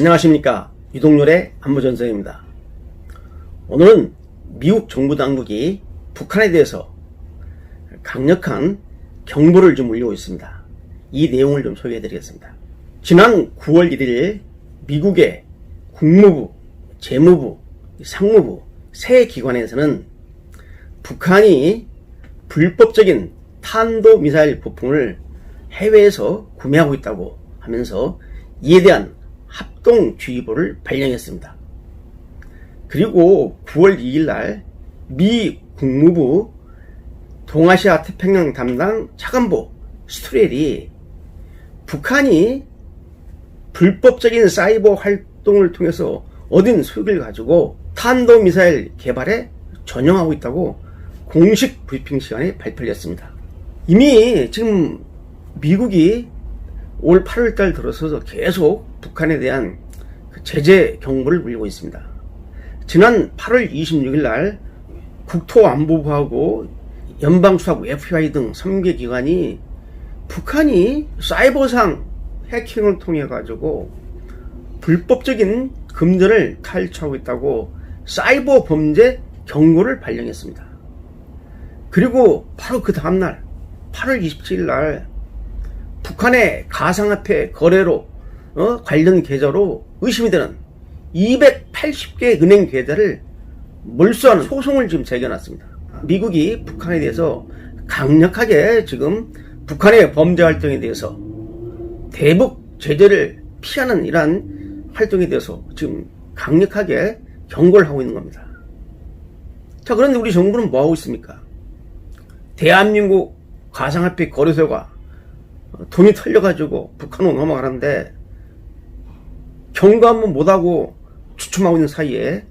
안녕하십니까 유동열의 안무전서입니다. 오늘은 미국 정부 당국이 북한에 대해서 강력한 경보를 좀 울리고 있습니다. 이 내용을 좀 소개해 드리겠습니다. 지난 9월 1일 미국의 국무부, 재무부, 상무부 세 기관에서는 북한이 불법적인 탄도미사일 부품을 해외에서 구매하고 있다고 하면서 이에 대한 합동주의보를 발령했습니다. 그리고 9월 2일 날 미 국무부 동아시아 태평양 담당 차관보 스트렐이 북한이 불법적인 사이버 활동을 통해서 얻은 수익을 가지고 탄도미사일 개발에 전용하고 있다고 공식 브리핑 시간에 발표를 했습니다. 이미 지금 미국이 올 8월 달 들어서 계속 북한에 대한 그 제재 경보를 울리고 있습니다. 지난 8월 26일 날 국토안보부하고 연방수사부 FBI 등 3개 기관이 북한이 사이버상 해킹을 통해 가지고 불법적인 금전을 탈취하고 있다고 사이버 범죄 경고를 발령했습니다. 그리고 바로 그 다음날 8월 27일 날 북한의 가상화폐 거래로 어? 관련 계좌로 의심이 되는 280개 은행 계좌를 몰수하는 소송을 지금 제기해놨습니다. 미국이 북한에 대해서 강력하게 지금 북한의 범죄 활동에 대해서 대북 제재를 피하는 이러한 활동에 대해서 지금 강력하게 경고를 하고 있는 겁니다. 자, 그런데 우리 정부는 뭐 하고 있습니까? 대한민국 가상화폐 거래소가 돈이 털려가지고 북한으로 넘어가는데 경고 한번 못하고 추춤하고 있는 사이에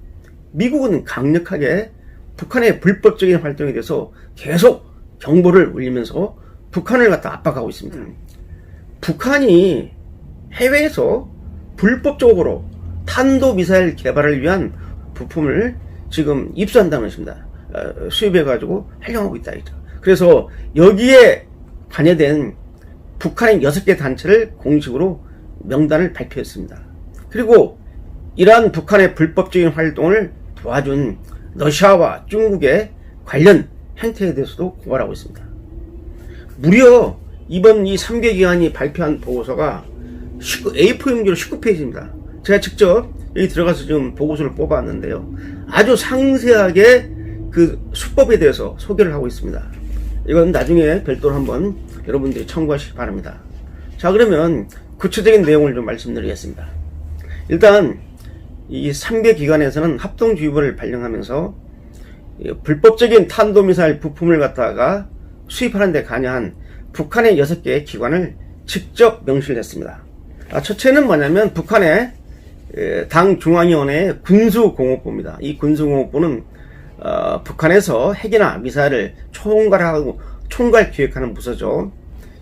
미국은 강력하게 북한의 불법적인 활동에 대해서 계속 경보를 울리면서 북한을 갖다 압박하고 있습니다. 북한이 해외에서 불법적으로 탄도미사일 개발을 위한 부품을 지금 입수한다는 것입니다. 어, 수입해가지고 활용하고 있다. 이죠. 그래서 여기에 관여된 북한의 6개 단체를 공식으로 명단을 발표했습니다. 그리고 이러한 북한의 불법적인 활동을 도와준 러시아와 중국의 관련 행태에 대해서도 고발하고 있습니다. 무려 이번 이 3개 기관이 발표한 보고서가 19, A4 용지로 19페이지입니다. 제가 직접 여기 들어가서 지금 보고서를 뽑아왔는데요. 아주 상세하게 그 수법에 대해서 소개를 하고 있습니다. 이건 나중에 별도로 한번 여러분들이 참고하시기 바랍니다. 자, 그러면 구체적인 내용을 좀 말씀드리겠습니다. 일단 이 3개 기관에서는 합동주의보를 발령하면서 불법적인 탄도미사일 부품을 갖다가 수입하는 데 관여한 북한의 6개의 기관을 직접 명시를 했습니다. 아, 첫째는 뭐냐면 북한의 당 중앙위원회의 군수공업부입니다. 이 군수공업부는 어, 북한에서 핵이나 미사일을 총괄하고 총괄 기획하는 부서죠.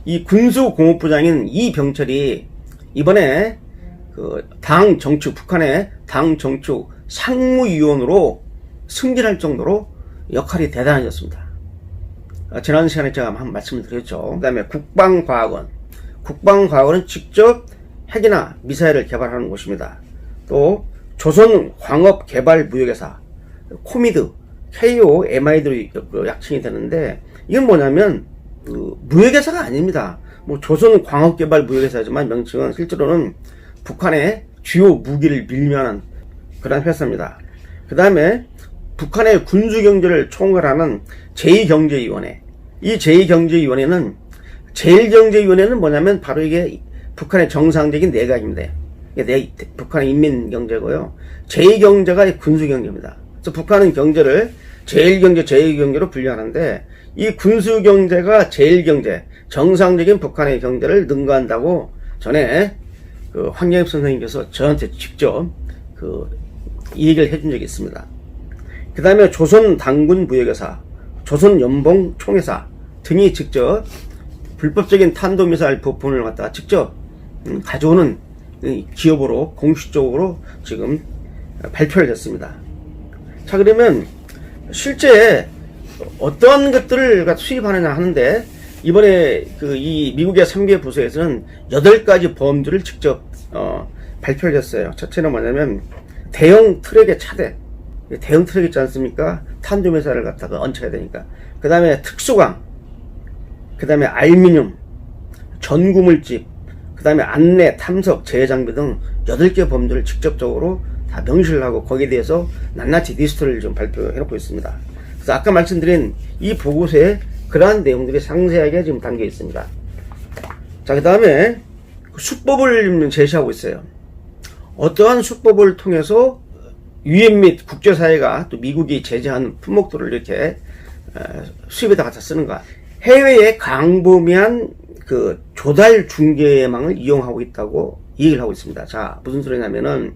이 군수공업부장인 이병철이 이번에 그 당 정축 북한의 당 정축 상무위원으로 승진할 정도로 역할이 대단해졌습니다. 아, 지난 시간에 제가 한 말씀을 드렸죠. 그 다음에 국방과학원. 국방과학원은 직접 핵이나 미사일을 개발하는 곳입니다. 또 조선광업개발무역회사 코미드 KO MID로 그 약칭이 되는데 이건 뭐냐면 그 무역회사가 아닙니다. 뭐 조선광업개발무역회사지만 명칭은 실제로는 북한의 주요 무기를 밀면한 그런 회사입니다. 그 다음에 북한의 군수경제를 총괄하는 제2경제위원회. 이 제2경제위원회는 제1경제위원회는 뭐냐면 바로 이게 북한의 정상적인 내각입니다. 내, 북한의 인민경제고요. 제2경제가 군수경제입니다. 그래서 북한은 경제를 제1경제, 제2경제로 분류하는데 이 군수경제가 제1경제, 정상적인 북한의 경제를 능가한다고 전에 그 황영엽 선생님께서 저한테 직접 그 얘기를 해준 적이 있습니다. 그 다음에 조선 당군 무역회사, 조선 연봉 총회사 등이 직접 불법적인 탄도미사일 부품을 갖다가 직접 음, 가져오는 기업으로 공식적으로 지금 발표를 했습니다. 자 그러면 실제 어떠한 것들을 수입하느냐 하는데 이번에 그 이 미국의 3개 부서에서는 8가지 범주를 직접 어, 발표를 했어요. 첫째는 뭐냐면 대형 트럭의 차대. 대형 트럭 있지 않습니까? 탄도미사를 갖다가 얹혀야 되니까. 그 다음에 특수광. 그 다음에 알미늄. 전구물집. 그 다음에 안내, 탐석, 제해장비 등 8개 범죄를 직접적으로 다 명시를 하고 거기에 대해서 낱낱이 리스트를 좀 발표해 놓고 있습니다. 그래서 아까 말씀드린 이 보고서에 그러한 내용들이 상세하게 지금 담겨 있습니다. 자, 그 다음에 수법을 제시하고 있어요. 어떠한 수법을 통해서 유엔 및 국제사회가 또 미국이 제재한 품목들을 이렇게 어, 수입에다 갖다 쓰는가. 해외의 광범위한 그 조달 중개망을 이용하고 있다고 얘기를 하고 있습니다. 자, 무슨 소리냐면은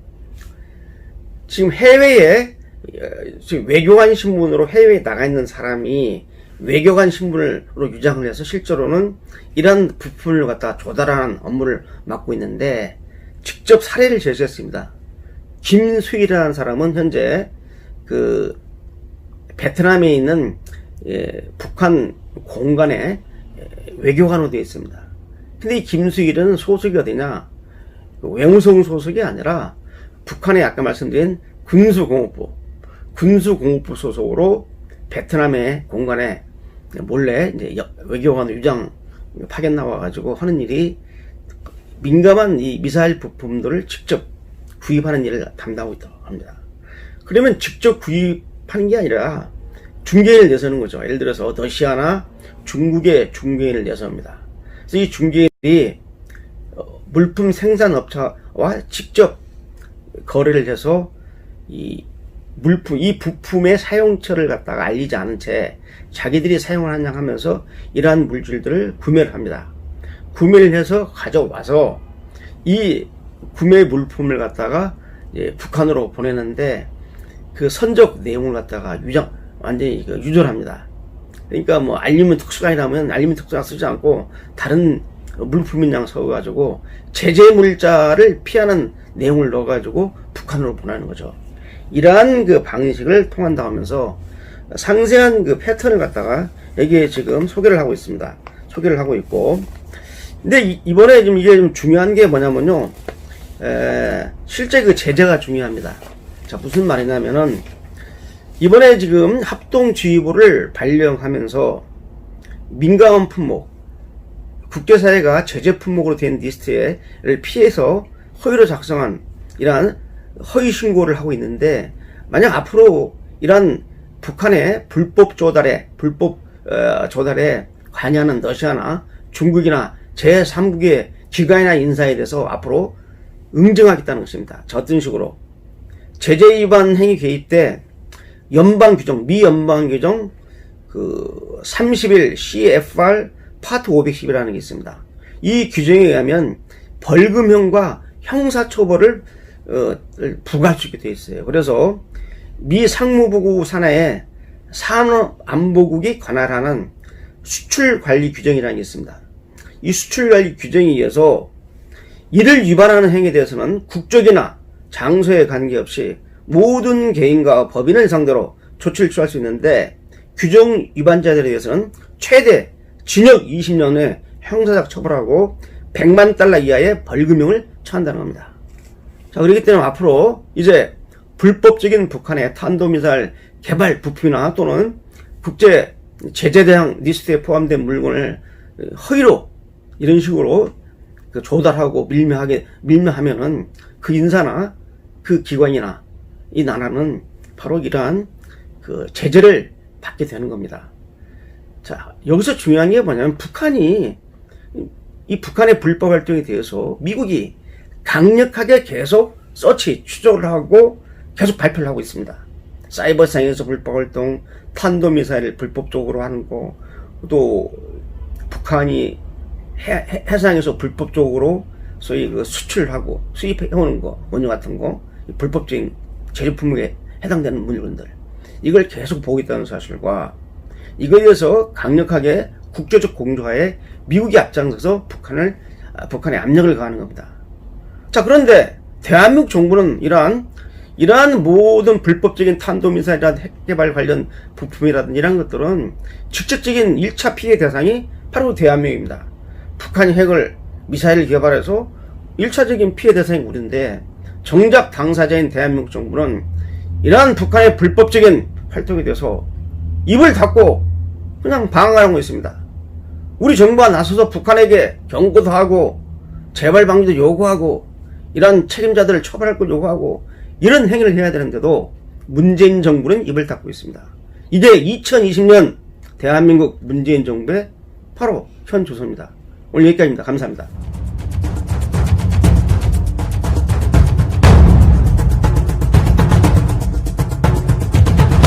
지금 해외에 어, 지금 외교관 신분으로 해외에 나가 있는 사람이 외교관 신분으로 유장을 해서 실제로는 이런 부품을 갖다 조달하는 업무를 맡고 있는데 직접 사례를 제시했습니다. 김수희라는 사람은 현재 그 베트남에 있는 예, 북한 공간에 예, 외교관으로 되어 있습니다. 근데 이 김수희는 소속이 어디냐? 그 외무성 소속이 아니라 북한의 아까 말씀드린 군수공업부, 군수공업부 소속으로 베트남의 공간에 몰래 이제 여- 외교관 유장 파견 나와가지고 하는 일이 민감한 이 미사일 부품들을 직접 구입하는 일을 담당하고 있다고 합니다. 그러면 직접 구입하는 게 아니라 중개인을 내서는 거죠. 예를 들어서 러시아나 중국의 중개인을 내서합니다. 그래서 이 중개인이 어, 물품 생산업체와 직접 거래를 해서 이 물품, 이 부품의 사용처를 갖다가 알리지 않은 채 자기들이 사용을 하냐 하면서 이러한 물질들을 구매를 합니다. 구매를 해서 가져와서 이 구매 물품을 갖다가 북한으로 보내는데 그 선적 내용을 갖다가 유정 완전히 그 유절합니다. 그러니까 뭐 알리면 특수관이라면 알리면 특수관 쓰지 않고 다른 물품인 양 써가지고 제재 물자를 피하는 내용을 넣어가지고 북한으로 보내는 거죠. 이러한 그 방식을 통한다 하면서 상세한 그 패턴을 갖다가 여기에 지금 소개를 하고 있습니다. 소개를 하고 있고 근데 이- 이번에 좀 이게 좀 중요한 게 뭐냐면요. 에, 실제 그 제재가 중요합니다. 자, 무슨 말이냐면은, 이번에 지금 합동주의보를 발령하면서 민감한 품목, 국제사회가 제재 품목으로 된 리스트를 피해서 허위로 작성한 이러한 허위 신고를 하고 있는데, 만약 앞으로 이러한 북한의 불법 조달에, 불법 어, 조달에 관여하는 러시아나 중국이나 제3국의 기관이나 인사에 대해서 앞으로 응징하겠다는 것입니다. 자, 어떤 식으로. 제재 위반 행위 개입 때 연방 규정, 미 연방 규정 그 30일 CFR 파트 510이라는 게 있습니다. 이 규정에 의하면 벌금형과 형사처벌을 어, 수 있게 되어 있어요. 그래서 미 상무부국 산하에 산업안보국이 관할하는 수출관리 규정이라는 게 있습니다. 이 수출관리 규정에 의해서 이를 위반하는 행위에 대해서는 국적이나 장소에 관계없이 모든 개인과 법인을 상대로 조치를 취할 수 있는데 규정 위반자들에 대해서는 최대 징역 20년의 형사적 처벌하고 100만 달러 이하의 벌금형을 처한다는 겁니다. 자, 그렇기 때문에 앞으로 이제 불법적인 북한의 탄도미사일 개발 부품이나 또는 국제 제재 대상 리스트에 포함된 물건을 허위로 이런 식으로 그 조달하고 밀매하게 밀매하면은 그 인사나 그 기관이나 이 나라는 바로 이러한 그 제재를 받게 되는 겁니다. 자 여기서 중요한 게 뭐냐면 북한이 이 북한의 불법 활동에 대해서 미국이 강력하게 계속 서치 추적을 하고 계속 발표를 하고 있습니다. 사이버상에서 불법 활동, 탄도미사일 불법적으로 하는 거, 또 북한이 해, 해- 해상에서 불법적으로 소위 그 수출하고 수입해오는 거, 원유 같은 거, 이 불법적인 재료품에 해당되는 물건들. 이걸 계속 보고 있다는 사실과 이거에 대해서 강력하게 국제적 공조하에 미국이 앞장서서 북한을, 아, 북한에 압력을 가하는 겁니다. 자, 그런데 대한민국 정부는 이러한 이러한 모든 불법적인 탄도미사일이나 핵개발 관련 부품이라든지 이런 것들은 직접적인 1차 피해 대상이 바로 대한민국입니다. 북한이 핵을 미사일을 개발해서 1차적인 피해 대상이 우리인데 정작 당사자인 대한민국 정부는 이러한 북한의 불법적인 활동에 대해서 입을 닫고 그냥 방황하고 있습니다. 우리 정부가 나서서 북한에게 경고도 하고 재발 방지도 요구하고 이런 책임자들을 처벌할 걸 요구하고 이런 행위를 해야 되는데도 문재인 정부는 입을 닫고 있습니다. 이게 2020년 대한민국 문재인 정부의 바로 현 조선입니다. 오늘 여기까지입니다. 감사합니다.